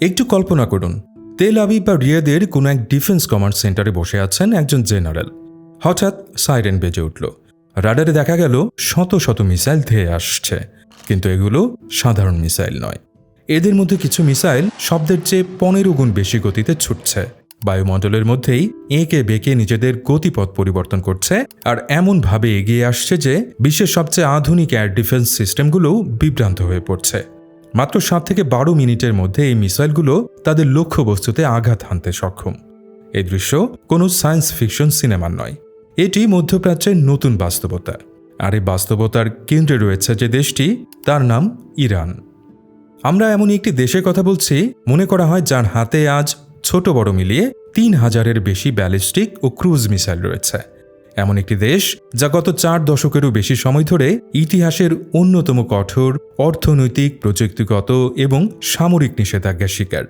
একটু কল্পনা করুন। Tel Aviv বা রিয়াদের কোনো এক ডিফেন্স কমান্ড সেন্টারে বসে আছেন একজন জেনারেল। হঠাৎ সাইরেন বেজে উঠল। রাডারে দেখা গেল শত শত মিসাইল ধেয়ে আসছে। কিন্তু এগুলো সাধারণ মিসাইল নয়। এদের মধ্যে কিছু মিসাইল শব্দের চেয়ে পনেরো গুণ বেশি গতিতে ছুটছে। বায়ুমণ্ডলের মধ্যেই এঁকে বেঁকে নিজেদের গতিপথ পরিবর্তন করছে আর এমনভাবে এগিয়ে আসছে যে বিশ্বের সবচেয়ে আধুনিক এয়ার ডিফেন্স সিস্টেমগুলোও বিভ্রান্ত হয়ে পড়ছে। মাত্র সাত থেকে বারো মিনিটের মধ্যে এই মিসাইলগুলো তাদের লক্ষ্যবস্তুতে আঘাত হানতে সক্ষম। এই দৃশ্য কোনো সায়েন্স ফিকশন সিনেমার নয়। এটি মধ্যপ্রাচ্যের নতুন বাস্তবতা। আর এই বাস্তবতার কেন্দ্রে রয়েছে যে দেশটি, তার নাম ইরান। আমরা এমন একটি দেশের কথা বলছি, মনে করা হয় যার হাতে আজ ছোট বড় মিলিয়ে তিন হাজারের বেশি ব্যালিস্টিক ও ক্রুজ মিসাইল রয়েছে। এমন একটি দেশ যা গত চার দশকেরও বেশি সময় ধরে ইতিহাসের অন্যতম কঠোর, অর্থনৈতিক, প্রযুক্তিগত এবং সামরিক নিষেধাজ্ঞার শিকার,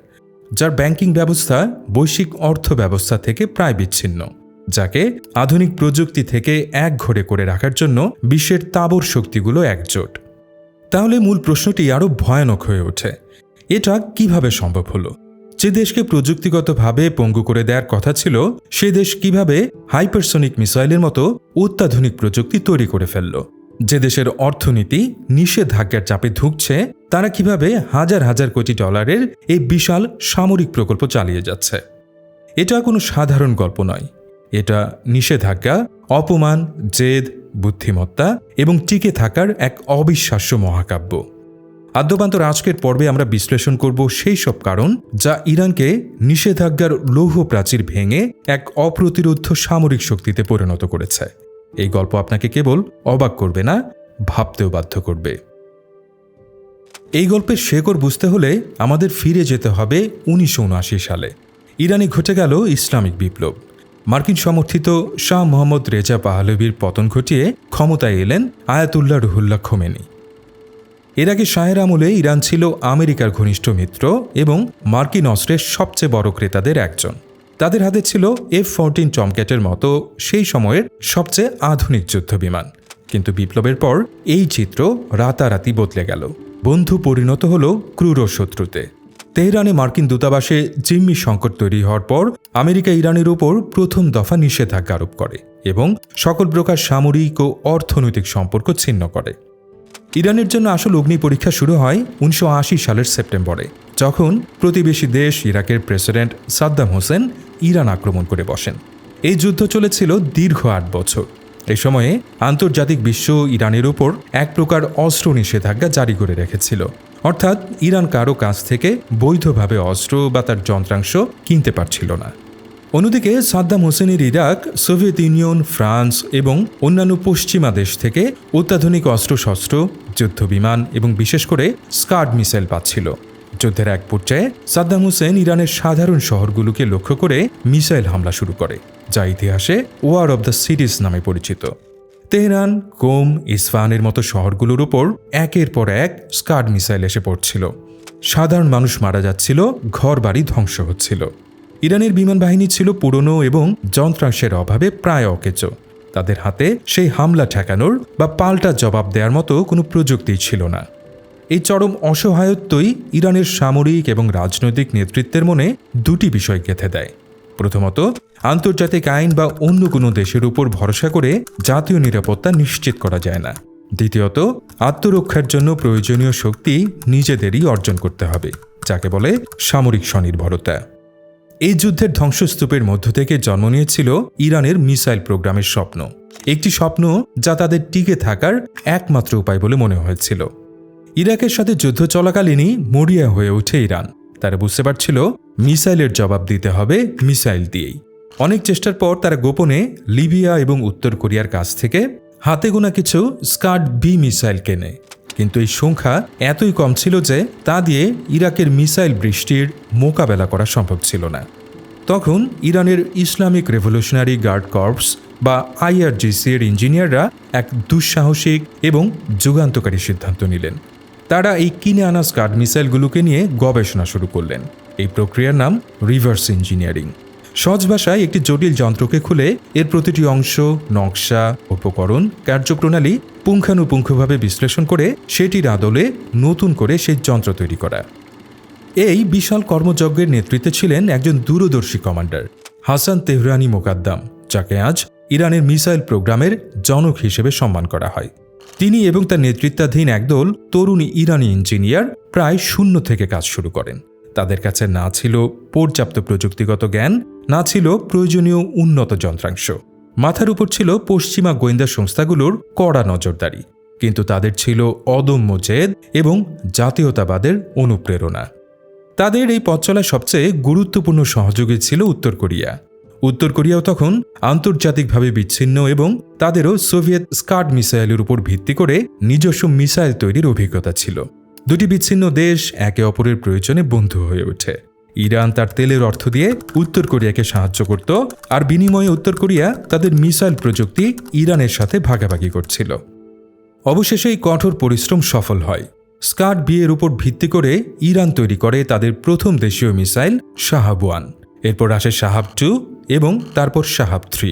যার ব্যাংকিং ব্যবস্থা বৈশ্বিক অর্থ ব্যবস্থা থেকে প্রায় বিচ্ছিন্ন, যাকে আধুনিক প্রযুক্তি থেকে এক ঘরে করে রাখার জন্য বিশ্বের তাবর শক্তিগুলো একজোট। তাহলে মূল প্রশ্নটি আরও ভয়ানক হয়ে ওঠে, এটা কীভাবে সম্ভব হলো? যে দেশকে প্রযুক্তিগতভাবে পঙ্গু করে দেওয়ার কথা ছিল, সে দেশ কীভাবে হাইপারসনিক মিসাইলের মতো অত্যাধুনিক প্রযুক্তি তৈরি করে ফেলল? যে দেশের অর্থনীতি নিষেধাজ্ঞার চাপে ধুঁকছে, তারা কীভাবে হাজার হাজার কোটি ডলারের এই বিশাল সামরিক প্রকল্প চালিয়ে যাচ্ছে? এটা কোনো সাধারণ গল্প নয়। এটা নিষেধাজ্ঞা, অপমান, জেদ, বুদ্ধিমত্তা এবং টিকে থাকার এক অবিশ্বাস্য মহাকাব্য। আদ্যপান্তর আজকের পর্বে আমরা বিশ্লেষণ করব সেই সব কারণ যা ইরানকে নিষেধাজ্ঞার লৌহ প্রাচীর ভেঙে এক অপ্রতিরোধ সামরিক শক্তিতে পরিণত করেছে। এই গল্প আপনাকে কেবল অবাক করবে না, ভাবতেও বাধ্য করবে। এই গল্পের শেকড় বুঝতে হলে আমাদের ফিরে যেতে হবে উনিশশো উনআশি সালে। ইরানে ঘটে গেল ইসলামিক বিপ্লব। মার্কিন সমর্থিত শাহ মোহাম্মদ রেজা পাহলবির পতন ঘটিয়ে ক্ষমতায় এলেন আয়াতুল্লাহ রুহুল্লাহ খোমেনি। এর আগে শাহের আমলে ইরান ছিল আমেরিকার ঘনিষ্ঠ মিত্র এবং মার্কিন অস্ত্রের সবচেয়ে বড় ক্রেতাদের একজন। তাদের হাতে ছিল এফ ফোরটিন টমক্যাটের মতো, সেই সময়ের সবচেয়ে আধুনিক যুদ্ধ বিমান কিন্তু বিপ্লবের পর এই চিত্র রাতারাতি বদলে গেল। বন্ধু পরিণত হল ক্রূর শত্রুতে। তেহরানে মার্কিন দূতাবাসে জিম্মি সংকট তৈরি হওয়ার পর আমেরিকা ইরানের উপর প্রথম দফা নিষেধাজ্ঞা আরোপ করে এবং সকল প্রকার সামরিক ও অর্থনৈতিক সম্পর্ক ছিন্ন করে। ইরানের জন্য আসল অগ্নি পরীক্ষা শুরু হয় উনিশশো আশি সালের সেপ্টেম্বরে, যখন প্রতিবেশী দেশ ইরাকের প্রেসিডেন্ট সাদ্দাম হোসেন ইরান আক্রমণ করে বসেন। এই যুদ্ধ চলেছিল দীর্ঘ আট বছর। এই সময়ে আন্তর্জাতিক বিশ্ব ইরানের উপর এক প্রকার অস্ত্র নিষেধাজ্ঞা জারি করে রেখেছিল। অর্থাৎ ইরান কারও কাছ থেকে বৈধভাবে অস্ত্র বা তার যন্ত্রাংশ কিনতে পারছিল না। অন্যদিকে সাদ্দাম হোসেনের ইরাক, সোভিয়েত ইউনিয়ন, ফ্রান্স এবং অন্যান্য পশ্চিমা দেশ থেকে অত্যাধুনিক অস্ত্রশস্ত্র, যুদ্ধবিমান এবং বিশেষ করে স্কার্ড মিসাইল পাচ্ছিল। যুদ্ধের এক পর্যায়ে সাদ্দাম হোসেন ইরানের সাধারণ শহরগুলোকে লক্ষ্য করে মিসাইল হামলা শুরু করে, যা ইতিহাসে ওয়ার অব দ্য সিরিজ নামে পরিচিত। তেহরান, কোম, ইসফাহানের মতো শহরগুলোর উপর একের পর এক স্কার্ড মিসাইল এসে পড়ছিল। সাধারণ মানুষ মারা যাচ্ছিল ঘর বাড়ি ধ্বংস হচ্ছিল। ইরানের বিমান বাহিনী ছিল পুরনো এবং যন্ত্রাংশের অভাবে প্রায় অকেচ তাদের হাতে সেই হামলা ঠেকানোর বা পাল্টা জবাব দেওয়ার মতো কোনো প্রযুক্তি ছিল না। এই চরম অসহায়ত্বই ইরানের সামরিক এবং রাজনৈতিক নেতৃত্বের মনে দুটি বিষয় গেঁথে দেয়। প্রথমত, আন্তর্জাতিক আইন বা অন্য কোনো দেশের উপর ভরসা করে জাতীয় নিরাপত্তা নিশ্চিত করা যায় না। দ্বিতীয়ত, আত্মরক্ষার জন্য প্রয়োজনীয় শক্তি নিজেদেরই অর্জন করতে হবে, যাকে বলে সামরিক স্বনির্ভরতা। এই যুদ্ধের ধ্বংসস্তূপের মধ্য থেকে জন্ম নিয়েছিল ইরানের মিসাইল প্রোগ্রামের স্বপ্ন। একটি স্বপ্ন যা তাদের টিকে থাকার একমাত্র উপায় বলে মনে হয়েছিল। ইরাকের সাথে যুদ্ধ চলাকালীনই মরিয়া হয়ে ওঠে ইরান। তারা বুঝতে পারছিল মিসাইলের জবাব দিতে হবে মিসাইল দিয়েই। অনেক চেষ্টার পর তারা গোপনে লিবিয়া এবং উত্তর কোরিয়ার কাছ থেকে হাতে গোনা কিছু স্কার্ড বি মিসাইল কেনে। কিন্তু এই সংখ্যা এতই কম ছিল যে তা দিয়ে ইরাকের মিসাইল বৃষ্টির মোকাবেলা করা সম্ভব ছিল না। তখন ইরানের ইসলামিক রেভলিউশনারি গার্ড কর্পস বা আইআরজিসি এর ইঞ্জিনিয়াররা এক দুঃসাহসিক এবং যুগান্তকারী সিদ্ধান্ত নিলেন। তারা এই কিনে আনা স্কাড মিসাইলগুলোকে নিয়ে গবেষণা শুরু করলেন। এই প্রক্রিয়ার নাম রিভার্স ইঞ্জিনিয়ারিং। সহজ ভাষায় একটি জটিল যন্ত্রকে খুলে এর প্রতিটি অংশ, নকশা, উপকরণ, কার্যপ্রণালী পুঙ্খানুপুঙ্খভাবে বিশ্লেষণ করে সেটির আদলে নতুন করে সেই যন্ত্র তৈরি করা। এই বিশাল কর্মযজ্ঞের নেতৃত্বে ছিলেন একজন দূরদর্শী কমান্ডার, হাসান তেহরানি মোকাদ্দাম, যাকে আজ ইরানের মিসাইল প্রোগ্রামের জনক হিসেবে সম্মান করা হয়। তিনি এবং তার নেতৃত্বাধীন একদল তরুণ ইরানি ইঞ্জিনিয়ার প্রায় শূন্য থেকে কাজ শুরু করেন। তাদের কাছে না ছিল পর্যাপ্ত প্রযুক্তিগত জ্ঞান, না ছিল প্রয়োজনীয় উন্নত যন্ত্রাংশ। মাথার উপর ছিল পশ্চিমা গোয়েন্দা সংস্থাগুলোর কড়া নজরদারি, কিন্তু তাদের ছিল অদম্য জেদ এবং জাতীয়তাবাদের অনুপ্রেরণা। তাদের এই পথ চলা সবচেয়ে গুরুত্বপূর্ণ সহযোগী ছিল উত্তর কোরিয়া। উত্তর কোরিয়াও তখন আন্তর্জাতিকভাবে বিচ্ছিন্ন এবং তাদেরও সোভিয়েত স্কাড মিসাইলের উপর ভিত্তি করে নিজস্ব মিসাইল তৈরির অভিজ্ঞতা ছিল। দুটি বিচ্ছিন্ন দেশ একে অপরের প্রয়োজনে বন্ধু হয়ে ওঠে। ইরান তার তেলের অর্থ দিয়ে উত্তর কোরিয়াকে সাহায্য করত আর বিনিময়ে উত্তর কোরিয়া তাদের মিসাইল প্রযুক্তি ইরানের সাথে ভাগাভাগি করছিল। অবশেষে এই কঠোর পরিশ্রম সফল হয়। স্কাট বিয়ের উপর ভিত্তি করে ইরান তৈরি করে তাদের প্রথম দেশীয় মিসাইল শাহাব ওয়ান এরপর আসে শাহাব টু এবং তারপর শাহাব থ্রি।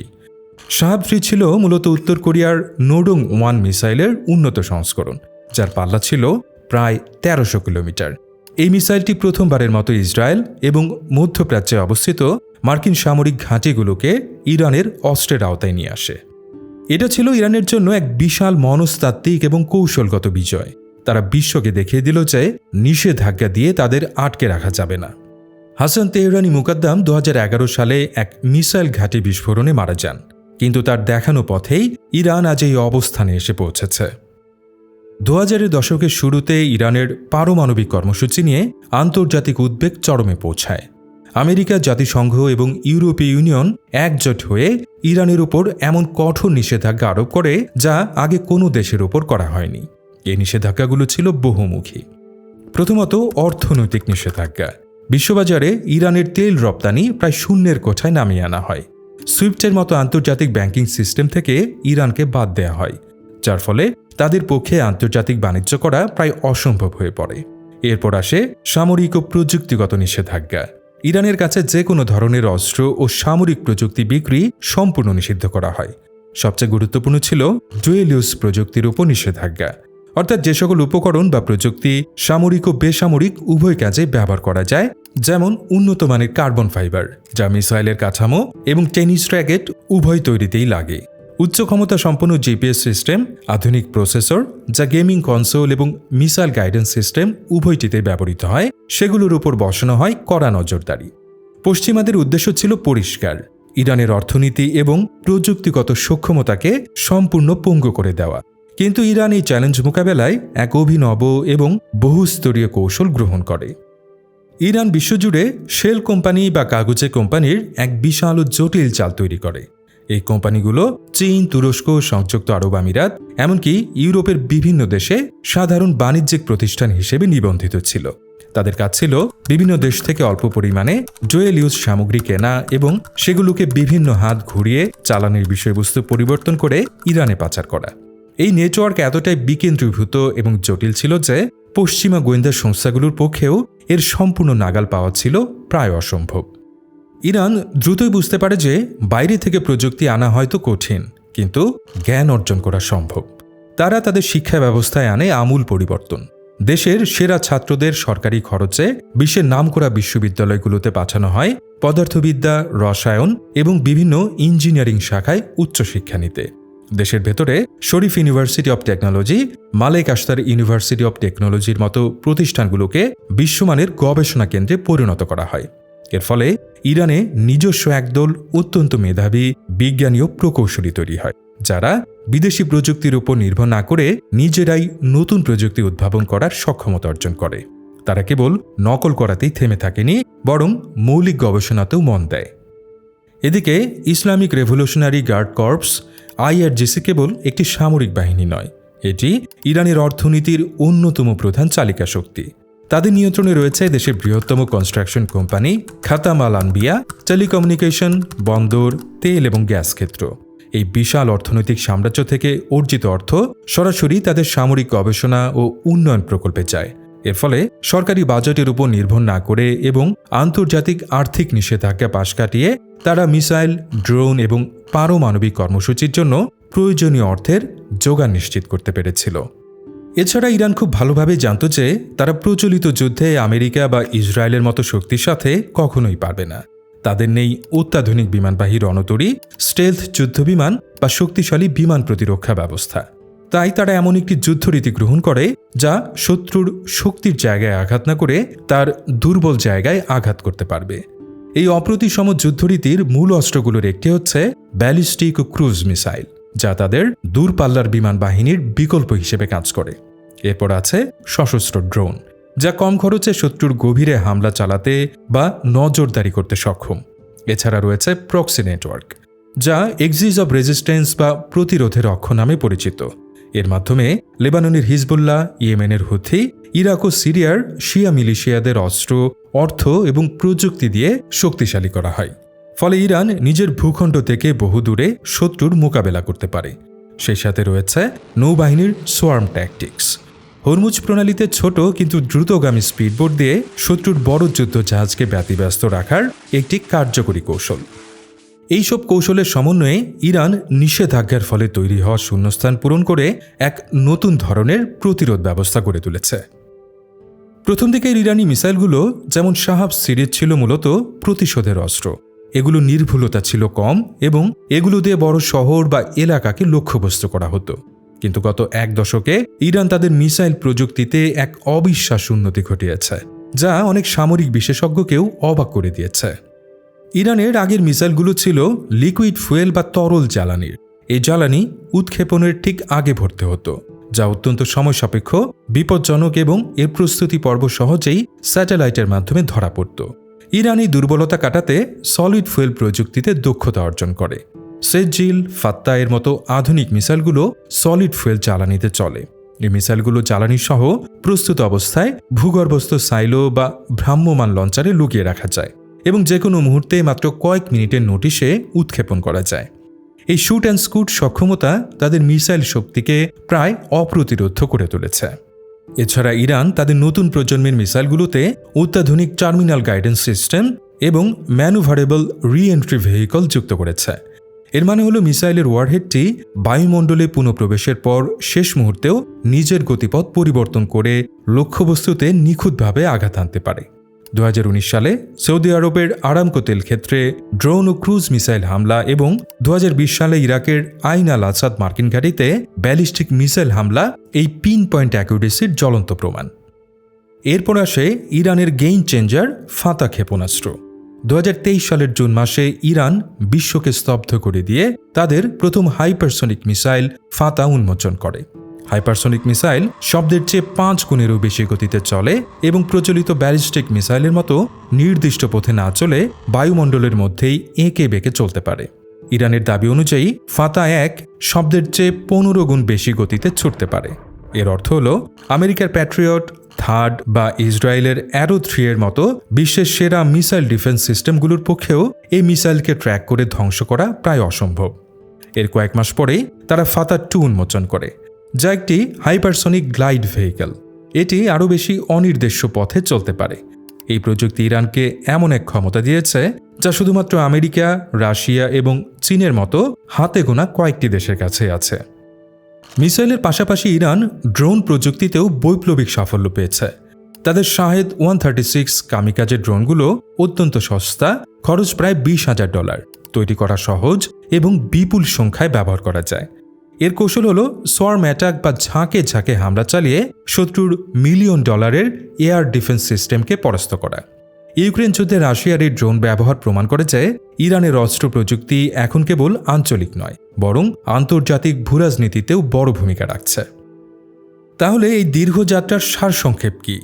শাহাব থ্রি ছিল মূলত উত্তর কোরিয়ার নোডং ওয়ান মিসাইলের উন্নত সংস্করণ, যার পাল্লা ছিল প্রায় তেরোশো কিলোমিটার। এই মিসাইলটি প্রথমবারের মতো ইসরায়েল এবং মধ্যপ্রাচ্যে অবস্থিত মার্কিন সামরিক ঘাঁটিগুলোকে ইরানের অস্ত্রের আওতায় নিয়ে আসে। এটা ছিল ইরানের জন্য এক বিশাল মনস্তাত্ত্বিক এবং কৌশলগত বিজয়। তারা বিশ্বকে দেখিয়ে দিল যে নিষেধাজ্ঞা দিয়ে তাদের আটকে রাখা যাবে না। হাসান তেহরানি মুকাদ্দাম দু হাজার এগারো সালে এক মিসাইল ঘাঁটি বিস্ফোরণে মারা যান, কিন্তু তার দেখানো পথেই ইরান আজ এই অবস্থানে এসে পৌঁছেছে। দু হাজারের দশকের শুরুতে ইরানের পারমাণবিক কর্মসূচি নিয়ে আন্তর্জাতিক উদ্বেগ চরমে পৌঁছায়। আমেরিকা জাতিসংঘ এবং ইউরোপীয় ইউনিয়ন একজোট হয়ে ইরানের উপর এমন কঠোর নিষেধাজ্ঞা আরোপ করে যা আগে কোনো দেশের উপর করা হয়নি। এই নিষেধাজ্ঞাগুলো ছিল বহুমুখী। প্রথমত, অর্থনৈতিক নিষেধাজ্ঞা। বিশ্ববাজারে ইরানের তেল রপ্তানি প্রায় শূন্যের কোঠায় নামিয়ে আনা হয়। সুইফটের মতো আন্তর্জাতিক ব্যাংকিং সিস্টেম থেকে ইরানকে বাদ দেওয়া হয়, যার ফলে তাদের পক্ষে আন্তর্জাতিক বাণিজ্য করা প্রায় অসম্ভব হয়ে পড়ে। এরপর আসে সামরিক ও প্রযুক্তিগত নিষেধাজ্ঞা। ইরানের কাছে যে কোনো ধরনের অস্ত্র ও সামরিক প্রযুক্তি বিক্রি সম্পূর্ণ নিষিদ্ধ করা হয়। সবচেয়ে গুরুত্বপূর্ণ ছিল জুয়েলিউস প্রযুক্তির উপর নিষেধাজ্ঞা। অর্থাৎ যে সকল উপকরণ বা প্রযুক্তি সামরিক ও বেসামরিক উভয় কাজে ব্যবহার করা যায়, যেমন উন্নত মানের কার্বন ফাইবার, যা মিসাইলের কাঠামো এবং টেনিস র্যাকেট উভয় তৈরিতেই লাগে। উচ্চ ক্ষমতা সম্পন্ন জিপিএস সিস্টেম, আধুনিক প্রসেসর, যা গেমিং কনসোল এবং মিসাইল গাইডেন্স সিস্টেম উভয়টিতে ব্যবহৃত হয়, সেগুলোর উপর বসানো হয় কড়া নজরদারি। পশ্চিমাদের উদ্দেশ্য ছিল পরিষ্কার। ইরানের অর্থনীতি এবং প্রযুক্তিগত সক্ষমতাকে সম্পূর্ণ পঙ্গু করে দেওয়া। কিন্তু ইরান এই চ্যালেঞ্জ মোকাবেলায় এক অভিনব এবং বহুস্তরীয় কৌশল গ্রহণ করে। ইরান বিশ্বজুড়ে শেল কোম্পানি বা কাগজে কোম্পানির এক বিশাল জটিল চাল তৈরি করে। এই কোম্পানিগুলো চীন, তুরস্ক, সংযুক্ত আরব আমিরাত, এমনকি ইউরোপের বিভিন্ন দেশে সাধারণ বাণিজ্যিক প্রতিষ্ঠান হিসেবে নিবন্ধিত ছিল। তাদের কাজ ছিল বিভিন্ন দেশ থেকে অল্প পরিমাণে জোয়েল ইউজ সামগ্রী কেনা এবং সেগুলোকে বিভিন্ন হাত ঘুরিয়ে চালানের বিষয়বস্তু পরিবর্তন করে ইরানে পাচার করা। এই নেটওয়ার্ক এতটাই বিকেন্দ্রীভূত এবং জটিল ছিল যে পশ্চিমা গোয়েন্দা সংস্থাগুলোর পক্ষেও এর সম্পূর্ণ নাগাল পাওয়া ছিল প্রায় অসম্ভব। ইরান দ্রুতই বুঝতে পারে যে বাইরে থেকে প্রযুক্তি আনা হয়তো কঠিন, কিন্তু জ্ঞান অর্জন করা সম্ভব। তারা তাদের শিক্ষা ব্যবস্থায় আনে আমূল পরিবর্তন। দেশের সেরা ছাত্রদের সরকারি খরচে বিশ্বের নামকরা বিশ্ববিদ্যালয়গুলোতে পাঠানো হয় পদার্থবিদ্যা, রসায়ন এবং বিভিন্ন ইঞ্জিনিয়ারিং শাখায় উচ্চশিক্ষা নিতে। দেশের ভেতরে Sharif university of technology, Malek Ashtar university of টেকনোলজির মতো প্রতিষ্ঠানগুলোকে বিশ্বমানের গবেষণা কেন্দ্রে পরিণত করা হয়। এর ফলে ইরানে নিজস্ব একদল অত্যন্ত মেধাবী, বিজ্ঞানী ও প্রকৌশলী তৈরি হয়, যারা বিদেশি প্রযুক্তির উপর নির্ভর না করে নিজেরাই নতুন প্রযুক্তি উদ্ভাবন করার সক্ষমতা অর্জন করে। তারা কেবল নকল করাতেই থেমে থাকেনি, বরং মৌলিক গবেষণাতেও মন দেয়। এদিকে Islamic revolutionary guard corps IRGC কেবল একটি সামরিক বাহিনী নয়, এটি ইরানের অর্থনীতির অন্যতম প্রধান চালিকা শক্তি। তাদের নিয়ন্ত্রণে রয়েছে দেশের বৃহত্তম construction company Khatam al Anbiya telecommunication বন্দর, তেল এবং গ্যাস ক্ষেত্র। এই বিশাল অর্থনৈতিক সাম্রাজ্য থেকে অর্জিত অর্থ সরাসরি তাদের সামরিক গবেষণা ও উন্নয়ন প্রকল্পে যায়। এর ফলে সরকারি বাজেটের উপর নির্ভর না করে এবং আন্তর্জাতিক আর্থিক নিষেধাজ্ঞা পাশ কাটিয়ে তারা মিসাইল, ড্রোন এবং পারমাণবিক কর্মসূচির জন্য প্রয়োজনীয় অর্থের যোগান নিশ্চিত করতে পেরেছিল। এছাড়া ইরান খুব ভালোভাবে জানত যে তারা প্রচলিত যুদ্ধে আমেরিকা বা ইসরায়েলের মতো শক্তির সাথে কখনোই পারবে না। তাদের নেই অত্যাধুনিক বিমানবাহী রণতরী, স্টেলথ যুদ্ধবিমান বা শক্তিশালী বিমান প্রতিরক্ষা ব্যবস্থা। তাই তারা এমন একটি যুদ্ধরীতি গ্রহণ করে যা শত্রুর শক্তির জায়গায় আঘাত না করে তার দুর্বল জায়গায় আঘাত করতে পারবে। এই অপ্রতিসম যুদ্ধরীতির মূল অস্ত্রগুলোর একটি হচ্ছে ব্যালিস্টিক ক্রুজ মিসাইল, যা তাদের দূরপাল্লার বিমান বাহিনীর বিকল্প হিসেবে কাজ করে। এরপর আছে সশস্ত্র ড্রোন, যা কম খরচে শত্রুর গভীরে হামলা চালাতে বা নজরদারি করতে সক্ষম। এছাড়া রয়েছে প্রক্সি নেটওয়ার্ক, যা এক্সিস অব রেজিস্ট্যান্স বা প্রতিরোধের অক্ষ নামে পরিচিত। এর মাধ্যমে লেবাননের হিজবুল্লাহ, ইয়েমেনের হুথি, ইরাক ও সিরিয়ার শিয়া মিলিশিয়াদের অস্ত্র, অর্থ এবং প্রযুক্তি দিয়ে শক্তিশালী করা হয়। ফলে ইরান নিজের ভূখণ্ড থেকে বহু দূরে শত্রুর মোকাবেলা করতে পারে। সেই সাথে রয়েছে নৌবাহিনীর সোয়ার্ম ট্যাকটিক্স। হরমুজ প্রণালীতে ছোট কিন্তু দ্রুতগামী স্পিডবোট দিয়ে শত্রুর বড় যুদ্ধ জাহাজকে ব্যতিব্যস্ত রাখার একটি কার্যকরী কৌশল। এইসব কৌশলের সমন্বয়ে ইরান নিষেধাজ্ঞার ফলে তৈরি হওয়া শূন্যস্থান পূরণ করে এক নতুন ধরনের প্রতিরোধ ব্যবস্থা গড়ে তুলেছে। প্রথম দিকের ইরানি মিসাইলগুলো যেমন সাহাব সিরিজ ছিল মূলত প্রতিশোধের অস্ত্র। এগুলো নির্ভুলতা ছিল কম এবং এগুলো দিয়ে বড় শহর বা এলাকাকে লক্ষ্যবস্তু করা হতো। কিন্তু গত এক দশকে ইরান তাদের মিসাইল প্রযুক্তিতে এক অবিশ্বাস উন্নতি ঘটিয়েছে, যা অনেক সামরিক বিশেষজ্ঞকেও অবাক করে দিয়েছে। ইরানের আগের মিসাইলগুলো ছিল লিকুইড ফুয়েল বা তরল জ্বালানির। এই জ্বালানি উৎক্ষেপণের ঠিক আগে ভরতে হতো, যা অত্যন্ত সময় সাপেক্ষ বিপজ্জনক এবং এর প্রস্তুতি পর্ব সহজেই স্যাটেলাইটের মাধ্যমে ধরা পড়ত। ইরান দুর্বলতা কাটাতে সলিড ফুয়েল প্রযুক্তিতে দক্ষতা অর্জন করে। সেজিল ফাত্তা এর মতো আধুনিক মিসাইলগুলো সলিড ফুয়েল জ্বালানিতে চলে। এই মিসাইলগুলো জ্বালানি সহ প্রস্তুত অবস্থায় ভূগর্ভস্থ সাইলো বা ভ্রাম্যমান লঞ্চারে লুকিয়ে রাখা যায়। এবং যে কোনো মুহূর্তে মাত্র কয়েক মিনিটের নোটিশে উৎক্ষেপণ করা যায়। এই শুট অ্যান্ড স্কুট সক্ষমতা তাদের মিসাইল শক্তিকে প্রায় অপ্রতিরোধ করে তুলেছে। এছাড়া ইরান তাদের নতুন প্রজন্মের মিসাইলগুলোতে অত্যাধুনিক টার্মিনাল গাইডেন্স সিস্টেম এবং ম্যানুভারেবল রি এন্ট্রি ভেহিকল যুক্ত করেছে। এর মানে হলো মিসাইলের ওয়ারহেডটি বায়ুমণ্ডলে পুনঃপ্রবেশের পর শেষ মুহূর্তেও নিজের গতিপথ পরিবর্তন করে লক্ষ্যবস্তুতে নিখুঁতভাবে আঘাত আনতে পারে। দু হাজার উনিশ সালে সৌদি আরবের আরামকো তেল ক্ষেত্রে ড্রোন ও ক্রুজ মিসাইল হামলা এবং দু হাজার বিশ সালে ইরাকের আইন আল আসাদ মার্কিন ঘাঁটিতে ব্যালিস্টিক মিসাইল হামলা, এই পিন পয়েন্ট অ্যাকুরেসির জ্বলন্ত প্রমাণ। এরপর আসে ইরানের গেইম চেঞ্জার ফাতা ক্ষেপণাস্ত্র। দু হাজার তেইশ সালের জুন মাসে ইরান বিশ্বকে স্তব্ধ করে দিয়ে তাদের প্রথম হাইপারসনিক মিসাইল ফাতা উন্মোচন করে। হাইপারসনিক মিসাইল শব্দের চেয়ে পাঁচ গুণেরও বেশি গতিতে চলে এবং প্রচলিত ব্যালিস্টিক মিসাইলের মতো নির্দিষ্ট পথে না চলে বায়ুমণ্ডলের মধ্যেই এঁকে বেঁকে চলতে পারে। ইরানের দাবি অনুযায়ী ফাতা এক শব্দের চেয়ে পনেরো গুণ বেশি গতিতে ছুটতে পারে। এর অর্থ হল, আমেরিকার প্যাট্রিয়ট, থার্ড বা ইসরায়েলের অ্যারো থ্রি এর মতো বিশ্বের সেরা মিসাইল ডিফেন্স সিস্টেমগুলোর পক্ষেও এই মিসাইলকে ট্র্যাক করে ধ্বংস করা প্রায় অসম্ভব। এর কয়েক মাস পরেই তারা ফাতা টু উন্মোচন করে যা একটি হাইপারসনিক গ্লাইড ভেহিকেল। এটি আরও বেশি অনির্দেশ্য পথে চলতে পারে। এই প্রযুক্তি ইরানকে এমন এক ক্ষমতা দিয়েছে, যা শুধুমাত্র আমেরিকা, রাশিয়া এবং চীনের মতো হাতে গোনা কয়েকটি দেশের কাছে আছে। মিসাইলের পাশাপাশি ইরান ড্রোন প্রযুক্তিতেও বৈপ্লবিক সাফল্য পেয়েছে। তাদের শাহেদ ওয়ান থার্টি সিক্স কামিকাজের ড্রোনগুলো অত্যন্ত সস্তা, খরচ প্রায় বিশ হাজার ডলার। তৈরি করা সহজ এবং বিপুল সংখ্যায় ব্যবহার করা যায়। এর কৌশল হল সোয়ার্ম অ্যাটাক বা ঝাঁকে ঝাঁকে হামলা চালিয়ে শত্রুর মিলিয়ন ডলারের এয়ার ডিফেন্স সিস্টেমকে পরাস্ত করা। ইউক্রেন যুদ্ধে রাশিয়ার এই ড্রোন ব্যবহার প্রমাণ করে যে ইরানের অস্ত্র প্রযুক্তি এখন কেবল আঞ্চলিক নয়, বরং আন্তর্জাতিক ভূরাজনীতিতেও বড় ভূমিকা রাখছে। তাহলে এই দীর্ঘ যাত্রার সারসংক্ষেপ কি?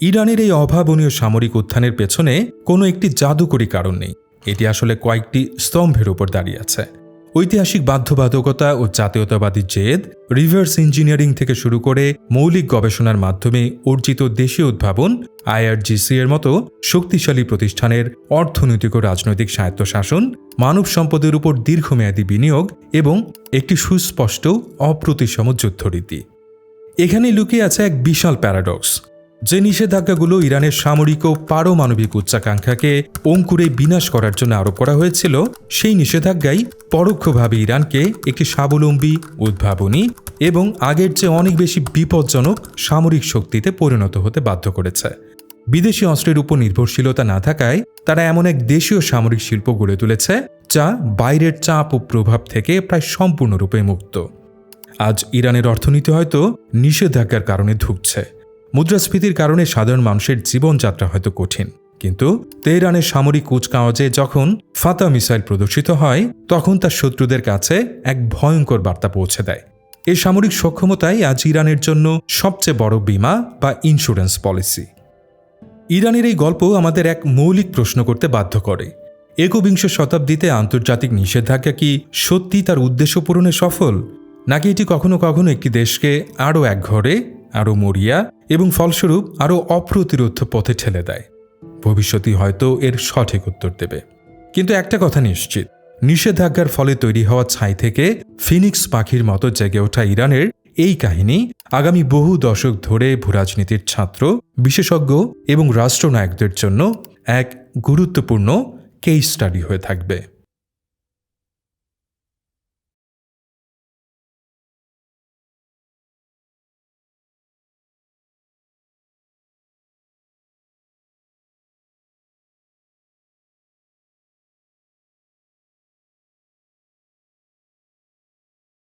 ইরানের এই অভাবনীয় সামরিক উত্থানের পেছনে কোনো একটি জাদুকরী কারণ নেই। এটি আসলে কয়েকটি স্তম্ভের উপর দাঁড়িয়ে আছে। ঐতিহাসিক বাধ্যবাধকতা ও জাতীয়তাবাদী জেদ, রিভার্স ইঞ্জিনিয়ারিং থেকে শুরু করে মৌলিক গবেষণার মাধ্যমে অর্জিত দেশীয় উদ্ভাবন আইআরজিসি এর মতো শক্তিশালী প্রতিষ্ঠানের অর্থনৈতিক ও রাজনৈতিক স্বায়ত্তশাসন, মানব সম্পদের উপর দীর্ঘমেয়াদী বিনিয়োগ এবং একটি সুস্পষ্ট, অপ্রতিসম যুদ্ধরীতি। এখানে লুকিয়ে আছে এক বিশাল প্যারাডক্স। যে নিষেধাজ্ঞাগুলো ইরানের সামরিক ও পারমাণবিক উচ্চাকাঙ্ক্ষাকে অঙ্কুরে বিনাশ করার জন্য আরোপ করা হয়েছিল, সেই নিষেধাজ্ঞাই পরোক্ষভাবে ইরানকে একটি স্বাবলম্বী উদ্ভাবনী এবং আগের চেয়ে অনেক বেশি বিপজ্জনক সামরিক শক্তিতে পরিণত হতে বাধ্য করেছে। বিদেশি অস্ত্রের উপর নির্ভরশীলতা না থাকায় তারা এমন এক দেশীয় সামরিক শিল্প গড়ে তুলেছে, যা বাইরের চাপ ও প্রভাব থেকে প্রায় সম্পূর্ণরূপে মুক্ত। আজ ইরানের অর্থনীতি হয়তো নিষেধাজ্ঞার কারণে ধুকছে। মুদ্রাস্ফীতির কারণে সাধারণ মানুষের জীবনযাত্রা হয়তো কঠিন। কিন্তু তেহরানের সামরিক কুচকাওয়াজে যখন ফাতা মিসাইল প্রদর্শিত হয়, তখন তার শত্রুদের কাছে এক ভয়ঙ্কর বার্তা পৌঁছে দেয়। এই সামরিক সক্ষমতাই আজ ইরানের জন্য সবচেয়ে বড় বীমা বা ইন্স্যুরেন্স পলিসি ইরানের এই গল্প আমাদের এক মৌলিক প্রশ্ন করতে বাধ্য করে। একবিংশ শতাব্দীতে আন্তর্জাতিক নিষেধাজ্ঞা কি সত্যি তার উদ্দেশ্য পূরণে সফল? নাকি এটি কখনো কখনো একটি দেশকে আরও একঘরে আরও মরিয়া এবং ফলস্বরূপ আরও অপ্রতিরোধ পথে ঠেলে দেয়। ভবিষ্যতই হয়তো এর সঠিক উত্তর দেবে। কিন্তু একটা কথা নিশ্চিত, নিষেধাজ্ঞার ফলে তৈরি হওয়া ছাই থেকে ফিনিক্স পাখির মতো জেগে ওঠা ইরানের এই কাহিনী আগামী বহু দশক ধরে ভূরাজনীতির ছাত্র, বিশেষজ্ঞ এবং রাষ্ট্রনায়কদের জন্য এক গুরুত্বপূর্ণ কেস স্টাডি হয়ে থাকবে।